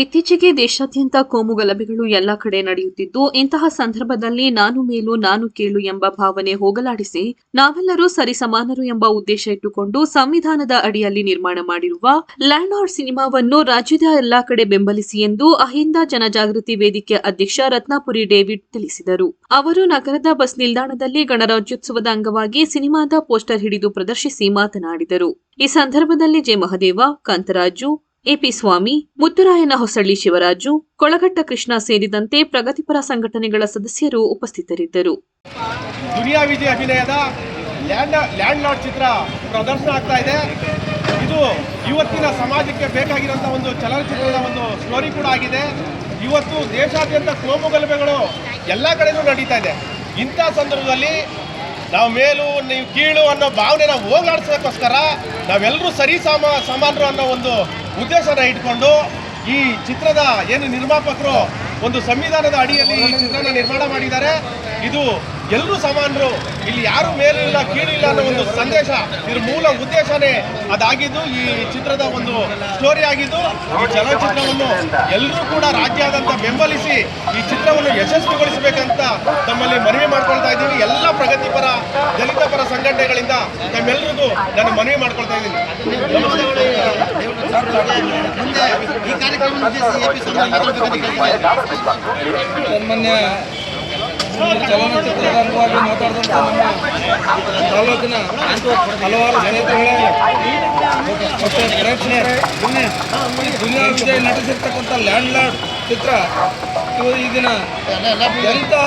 ಇತ್ತೀಚೆಗೆ ದೇಶಾದ್ಯಂತ ಕೋಮು ಗಲಭೆಗಳು ಎಲ್ಲ ಕಡೆ ನಡೆಯುತ್ತಿದ್ದು, ಇಂತಹ ಸಂದರ್ಭದಲ್ಲಿ ನಾನು ಮೇಲು ನಾನು ಕೇಳು ಎಂಬ ಭಾವನೆ ಹೋಗಲಾಡಿಸಿ, ನಾವೆಲ್ಲರೂ ಸರಿಸಮಾನರು ಎಂಬ ಉದ್ದೇಶ ಇಟ್ಟುಕೊಂಡು ಸಂವಿಧಾನದ ಅಡಿಯಲ್ಲಿ ನಿರ್ಮಾಣ ಮಾಡಿರುವ ಲ್ಯಾಂಡ್ ಆರ್ ಸಿನಿಮಾವನ್ನು ರಾಜ್ಯದ ಎಲ್ಲಾ ಕಡೆ ಬೆಂಬಲಿಸಿ ಎಂದು ಅಹಿಂದ ಜನಜಾಗೃತಿ ವೇದಿಕೆ ಅಧ್ಯಕ್ಷ ರತ್ನಾಪುರಿ ಡೇವಿಡ್ ತಿಳಿಸಿದರು. ಅವರು ನಗರದ ಬಸ್ ನಿಲ್ದಾಣದಲ್ಲಿ ಗಣರಾಜ್ಯೋತ್ಸವದ ಅಂಗವಾಗಿ ಸಿನಿಮಾದ ಪೋಸ್ಟರ್ ಹಿಡಿದು ಪ್ರದರ್ಶಿಸಿ ಮಾತನಾಡಿದರು. ಈ ಸಂದರ್ಭದಲ್ಲಿ ಜೆ ಮಹದೇವ ಕಾಂತರಾಜು ಎಪಿ ಸ್ವಾಮಿ, ಮುತ್ತುರಾಯನ ಹೊಸಳ್ಳಿ ಶಿವರಾಜು ಕೊಳಗಟ್ಟ ಕೃಷ್ಣ ಸೇರಿದಂತೆ ಪ್ರಗತಿಪರ ಸಂಘಟನೆಗಳ ಸದಸ್ಯರು ಉಪಸ್ಥಿತರಿದ್ದರು. ದುನಿಯಾ ವಿಜಯ್ ಅಭಿನಯದ ಲ್ಯಾಂಡ್ ಲ್ಯಾಂಡ್ ಲಾರ್ಡ್ ಚಿತ್ರ ಪ್ರದರ್ಶನ ಆಗ್ತಾ ಇದೆ. ಇದು ಇವತ್ತಿನ ಸಮಾಜಕ್ಕೆ ಬೇಕಾಗಿರುವಂಥ ಒಂದು ಚಲನಚಿತ್ರದ ಒಂದು ಸ್ಟೋರಿ ಕೂಡ ಆಗಿದೆ. ಇವತ್ತು ದೇಶಾದ್ಯಂತ ಕೋಮು ಗಲಭೆಗಳು ಎಲ್ಲ ಕಡೆನೂ ನಡೀತಾ ಇದೆ. ಇಂಥ ಸಂದರ್ಭದಲ್ಲಿ ನಾವು ಮೇಲು, ನೀವು ಕೀಳು ಅನ್ನೋ ಭಾವನೆನ ಹೋಗ್ಲಾಡ್ಸೋದಕ್ಕೋಸ್ಕರ ನಾವೆಲ್ಲರೂ ಸರಿ ಸಮ, ಸಮಾನರು ಅನ್ನೋ ಒಂದು ಉದ್ದೇಶನ ಇಟ್ಕೊಂಡು ಈ ಚಿತ್ರದ ಏನು ನಿರ್ಮಾಪಕರು ಒಂದು ಸಂವಿಧಾನದ ಅಡಿಯಲ್ಲಿ ಈ ಚಿತ್ರನ ನಿರ್ಮಾಣ ಮಾಡಿದ್ದಾರೆ. ಇದು ಎಲ್ಲರೂ ಸಮಾನರು. ಇಲ್ಲಿ ಯಾರು ಮೇಲಿಲ್ಲ, ಕೀಳಿಲ್ಲ ಅನ್ನೋ ಒಂದು ಸಂದೇಶ ಇದ್ರ ಮೂಲ ಉದ್ದೇಶನೇ ಅದಾಗಿದ್ದು, ಈ ಚಿತ್ರದ ಒಂದು ಸ್ಟೋರಿ ಆಗಿದ್ದು, ಈ ಚಲನಚಿತ್ರವನ್ನು ಎಲ್ಲರೂ ಕೂಡ ರಾಜ್ಯಾದ್ಯಂತ ಬೆಂಬಲಿಸಿ ಈ ಚಿತ್ರವನ್ನು ಯಶಸ್ವಿಗೊಳಿಸಬೇಕಂತ ತಮ್ಮಲ್ಲಿ ಮನವಿ ಮಾಡ್ಕೊಳ್ತಾ ಇದ್ದೀವಿ ಎಲ್ಲ ಪ್ರಗತಿಪರ ದಲಿತ ಪರ ಸಂಘಟನೆಗಳಿಂದ ತಮ್ಮೆಲ್ಲರಿಗೂ ನಾನು ಮನವಿ ಮಾಡ್ಕೊಳ್ತಾ ಇದ್ದೀನಿ. ಸನ್ಮಾನ್ಯ ಚಲನಚಿತ್ರದ ಅಂಗವಾಗಿ ಮಾತಾಡಿದಂಥ ನಮ್ಮ ತಾಲೂಕಿನ ಹಲವಾರು ಸ್ನೇಹಿತರುಗಳೇ ಮತ್ತು ದುನಿಯಾ ವಿಜಯ್ ನಟಿಸಿರ್ತಕ್ಕಂಥ ಲ್ಯಾಂಡ್ ಲಾರ್ಡ್ ಚಿತ್ರ ಇವು ಈಗಿನ ಎಂತಹ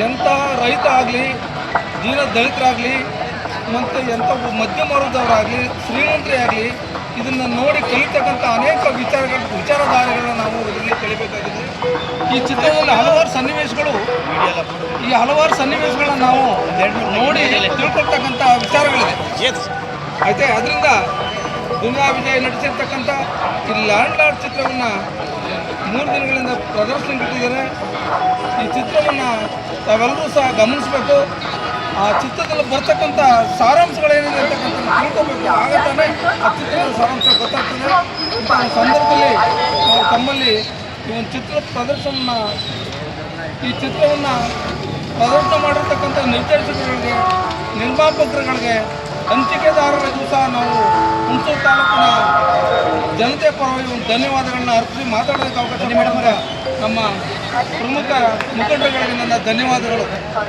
ಎಂತಹ ರೈತ ಆಗಲಿ ದೀನ ದಲಿತರಾಗಲಿ ಮತ್ತು ಎಂಥ ಮಧ್ಯಮ ವರ್ಗದವರಾಗಲಿ ಶ್ರೀಮಂತರೇ ಆಗಲಿ ಇದನ್ನು ನೋಡಿ ಕಲಿತಕ್ಕಂಥ ಅನೇಕ ವಿಚಾರಗಳ, ವಿಚಾರಧಾರೆಗಳನ್ನ ನಾವು ಇದರಲ್ಲಿ ಕಲಿಬೇಕಾಗಿದೆ ಈ ಚಿತ್ರದಲ್ಲಿ ಹಲವಾರು ಸನ್ನಿವೇಶಗಳು, ಈ ಹಲವಾರು ಸನ್ನಿವೇಶಗಳನ್ನು ನಾವು ನೋಡಿ ತಿಳ್ಕೊಳ್ತಕ್ಕಂಥ ವಿಚಾರಗಳಿದೆ. ಆಯ್ತಾ? ಅದರಿಂದ ಗುಂಗಾ ವಿಜಯ್ ನಟಿಸಿರ್ತಕ್ಕಂಥ ಈ ಲ್ಯಾಂಡ್ ಲಾರ್ಡ್ ಚಿತ್ರವನ್ನು ಮೂರು ದಿನಗಳಿಂದ ಪ್ರದರ್ಶನ ಇಟ್ಟಿದ್ದಾರೆ. ಈ ಚಿತ್ರವನ್ನು ತಾವೆಲ್ಲರೂ ಸಹ ಗಮನಿಸಬೇಕು. ಆ ಚಿತ್ರದಲ್ಲಿ ಬರ್ತಕ್ಕಂಥ ಸಾರಾಂಶಗಳೇನಿದೆ ಅಂತಕ್ಕಂಥ ತಿಳ್ಕೊಬೇಕು. ಆ ಚಿತ್ರದ ಸಾರಾಂಶ ಗೊತ್ತಾಗ್ತದೆ. ಇಂಥ ಸಂದರ್ಭದಲ್ಲಿ ನಾವು ತಮ್ಮಲ್ಲಿ ಈ ಒಂದು ಚಿತ್ರ ಪ್ರದರ್ಶನ ಈ ಚಿತ್ರವನ್ನು ಪ್ರದರ್ಶನ ಮಾಡಿರ್ತಕ್ಕಂಥ ನಿರ್ದೇಶಕರಿಗೆ ನಿರ್ಮಾಪಕರುಗಳಿಗೆ ಹಂಚಿಕೆದಾರರಿಗೂ ಸಹ ನಾವು ಹುಣಸೂರು ತಾಲೂಕಿನ ಜನತೆ ಪರವಾಗಿ ಒಂದು ಧನ್ಯವಾದಗಳನ್ನ ಅರ್ಪಿಸಿ ಮಾತಾಡೋದಕ್ಕೆ ಅವಕಾಶ ನಮ್ಮ ಪ್ರಮುಖ ಮುಖಂಡರುಗಳಿಗೆ ನನ್ನ ಧನ್ಯವಾದಗಳು.